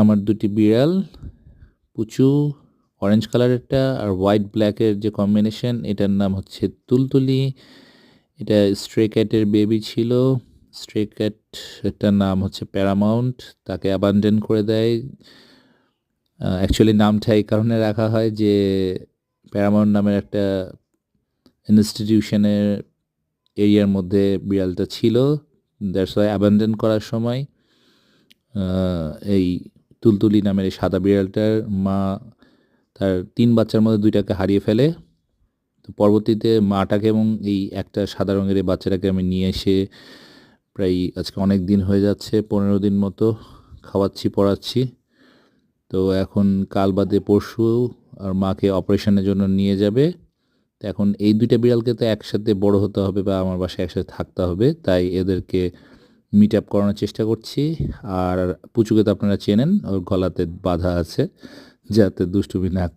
আমার দুটি বিড়াল, পুচু অরেঞ্জ কালারেরটা আর হোয়াইট ব্ল্যাকের যে কম্বিনেশন এটার নাম হচ্ছে তুলতুলি। এটা স্ট্রে ক্যাটের বেবি ছিল। স্ট্রে ক্যাট এটার নাম হচ্ছে প্যারামাউন্ট তাকে অ্যাবান্ডেন করে দেয়। অ্যাকচুয়ালি নামটা এই কারণে রাখা হয় যে প্যারামাউন্ট নামের একটা ইনস্টিটিউশনের এরিয়ার মধ্যে বিড়ালটা ছিল। দ্যাটস ওয়াই অ্যাবান্ডেন করার সময় এই তুলতুলি নামের এই সাদা বিড়ালটার মা তার তিন বাচ্চার মধ্যে দুইটাকে হারিয়ে ফেলে। তো পরবর্তীতে মাটাকে এবং এই একটা সাদা রঙের এই বাচ্চাটাকে আমি নিয়ে এসে প্রায় আজকে অনেক দিন হয়ে যাচ্ছে, পনেরো দিন মতো খাওয়াচ্ছি, পড়াচ্ছি। তো এখন কাল বাদে পরশু আর মাকে অপারেশনের জন্য নিয়ে যাবে। তো এখন এই দুইটা বিড়ালকে তো একসাথে বড় হতে হবে বা আমার বাসায় একসাথে থাকতে হবে, তাই এদেরকে মিট আপ করানোর চেষ্টা করছি। আর পুচুকে তো আপনারা চেনেন, ওর গলাতে বাধা আছে, যাতে দুষ্টুমি না